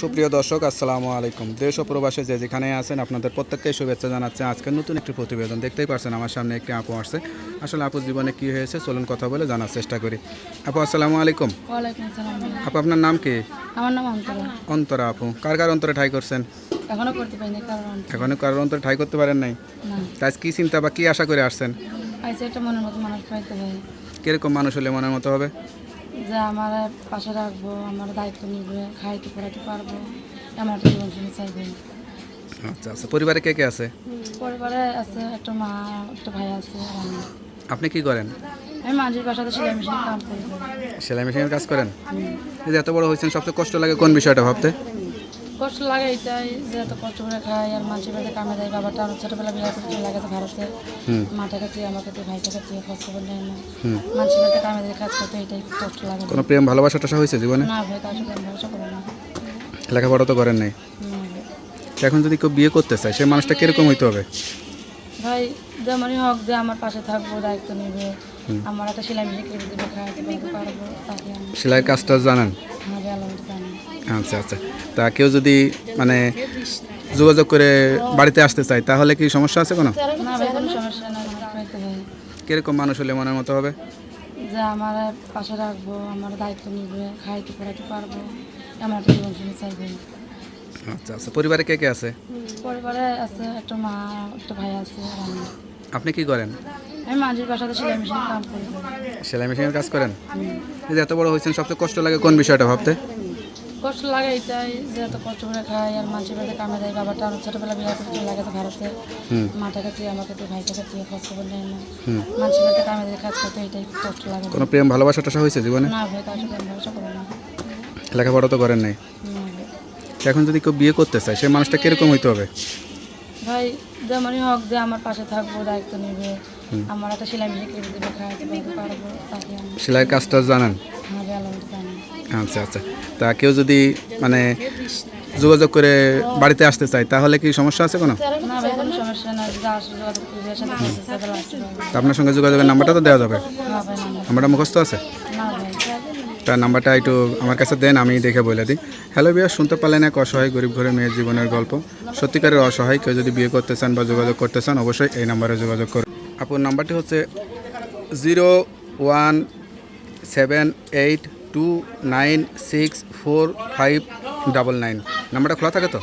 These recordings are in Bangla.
সুপ্রিয় দর্শক আসসালামু আলাইকুম। দেশ ও প্রবাসে যে যেখানে আছেন আপনাদের প্রত্যেককে শুভেচ্ছা জানাচ্ছে। আজকে নতুন একটি প্রতিবেদন দেখতেই পারছেন আমার সামনে একটি আপু আসছে। আসলে আপুর জীবনে কি হয়েছে চলুন কথা বলে জানার চেষ্টা করি। আপু আসসালামু আলাইকুম। আপু আপনার নাম কি? আমার নাম অন্তরা। অন্তরা আপু কার কার অন্তরে ঠাই করছেন? এখনও করতে পারিনি কারণ এখনও কারোর অন্তরে ঠাই করতে পারেন নাই? তাই কি চিন্তা বা কি আশা করে আসছেন? আইসে একটা মনের মতো মানুষ পাইতে কীরকম মানুষ হলে মনের মতো হবে? যে আমার পাশে রাখব আমার দায়িত্ব নিবে খাইতে পড়াতে পারব এমন একটা জীবন শুনে চাইবে। আচ্ছা আচ্ছা। পরিবারে কে কে আছে? পরিবারে আছে একটা মা একটা ভাই আছে আর আমি। আপনি কি করেন? আমি মাঝির বাসাতে সেলাই মেশিনে কাম করি। সেলাই মেশিনের কাজ করেন? এই যে এত বড় হয়েছেন সবচেয়ে কষ্ট লাগে কোন বিষয়টা ভাবতে? কষ্ট লাগে এটাই যে এত কষ্ট করে খাই আর মাঝির বাড়িতে কামে দেয়। বাবাটা অনেক ছোটোবেলা বিয়ে করে চলে গেছে ভারতে। হুম। মাটাকে তুই আমাকে তুই ভাইটাকে তুই খোঁজ খবর নেয় না। মাঝির বাড়িতে কামে দেয় কাজ করতে এটাই কষ্ট লাগে। কোনো প্রেম ভালোবাসা টাসা হয়েছে জীবনে? না ভাই তার সাথে ভরসা করি না। লেখাপড়া তো করেন নাই। না এখন যদি কেউ বিয়ে করতে চায় সে মানুষটা কীরকম হইতে হবে? ভাই যেমনই হোক যে আমার পাশে থাকব দায়িত্ব নেবে। আমার একটা সেলাই মেশিন পারতে পারব সেলাইয়ের কাজটা জানেন? আচ্ছা আচ্ছা। তা কেউ যদি মানে যোগাযোগ করে বাড়িতে আসতে চায় তাহলে কি সমস্যা আছে কোনো? আমার কীরকম মানুষ হলে মনের মতো হবে? যে আমার পাশে রাখব আমার দায়িত্ব নিবে খাইতে পড়াইতে পারব এমন একটা জীবন শুনে চাইবে। আচ্ছা আচ্ছা। পরিবারে কে কে আছে? পরিবারে আছে একটা মা একটা ভাই আছে আপনি কি করেন? আমি মাঝির বাসাতে সেলাই মেশিনে কাম করি। সেলাই মেশিনের কাজ করেন? এই যে এত বড় হয়েছেন সবচেয়ে কষ্ট লাগে কোন বিষয়টা ভাবতে? কষ্ট লাগে এটাই যে এত কষ্ট করে খাই আর মাঝির বাড়িতে কামে দেয় বাবাটা অনেক ছোটোবেলা বিয়ে করে চলে গেছে ভারতে। মাটাকে তুই আমাকে তুই ভাইটাকে তুই খোঁজ খবর নেয় না। হুম। মানুষের বাড়িতে কামে দিয়ে কাজ করতে এটাই কষ্ট লাগে। কোনো প্রেম ভালোবাসা টাসা হয়েছে জীবনে? না ভাই সাথে আমি ভরসা করি না। লেখাপড়া তো করেন নাই? এখন যদি কেউ বিয়ে করতে চায় সে মানুষটা কীরকম হইতে হবে? ভাই যেমনই হোক যে আমার পাশে থাকব দায়িত্ব নেবে আমার একটা সেলাই মেশিন কিনে দেবে খাওয়াতে পারব তাকে আমি সেলাইয়ের কাজটা জানেন? আচ্ছা আচ্ছা। তা কেউ যদি মানে যোগাযোগ করে বাড়িতে আসতে চায় তাহলে কি সমস্যা আছে কোনো? তা আপনার সঙ্গে যোগাযোগের নাম্বারটা তো দেওয়া যাবে? নাম্বারটা মুখস্থ আছে? তার নাম্বারটা একটু আমার কাছে দেন আমি দেখে বলে দিই। হ্যালো বিয়া শুনতে পারলেন এক অসহায় গরিব ঘরে মেয়ের জীবনের গল্প। সত্যিকারের অসহায় কেউ যদি বিয়ে করতে চান বা যোগাযোগ করতে চান অবশ্যই এই নাম্বারে যোগাযোগ করুন। আপুর নাম্বারটি হচ্ছে zero one seven eight two nine six four five double nine. নাম্বারটা খোলা থাকে তো।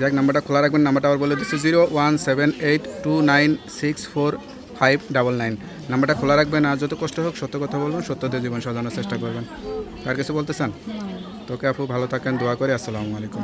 যাক নাম্বারটা খোলা রাখবেন। নাম্বারটা আবার বলে দিচ্ছি zero one seven eight two nine six four five double nine. নাম্বারটা খোলা রাখবেন আর যত কষ্ট হোক সত্য কথা বলবেন সত্য দিয়ে জীবন সাজানোর চেষ্টা করবেন। আর কিছু বলতে চান? তোকে আপু ভালো থাকেন দোয়া করে। আসসালামু আলাইকুম।